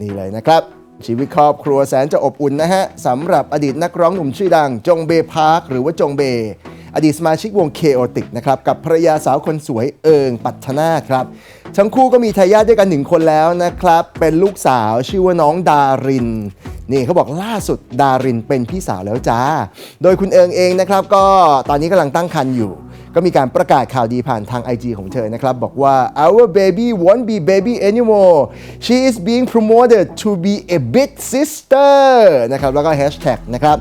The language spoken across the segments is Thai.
นี่เลยนะครับ ชีวิตครอบครัวแสนจะอบอุ่นนะฮะสำหรับอดีตนักร้องหนุ่มชื่อดัง จงเบพาร์คหรือว่าจงเบ อดีตสมาชิกวงเคโอติกนะครับ กับภรรยาสาวคนสวยเอิงปัทนาครับ ทั้งคู่ก็มีทายาทด้วยกันหนึ่งคนแล้วนะครับ เป็นลูกสาวชื่อว่าน้องดารินนี่เขาบอกล่าสุดดารินเป็นพี่สาวแล้วจ้า โดยคุณเอิงเองนะครับ ก็ตอนนี้กำลังตั้งครรภ์อยู่ ก็มีการประกาศข่าวดีผ่านทาง IG ของเธอนะครับ บอกว่า our baby won't be baby anymore she is being promoted to be a big sister นะครับ แล้วก็ hashtag นะครับ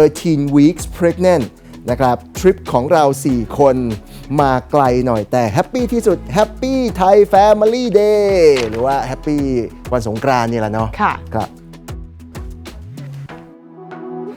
13 weeks pregnant นะครับทริปของเรา 4 คนมาไกลหน่อยแต่แฮปปี้ที่สุดแฮปปี้ไทยแฟมิลี่เดย์หรือว่าแฮปปี้วันสงกรานต์นี่แหละเนาะค่ะครับ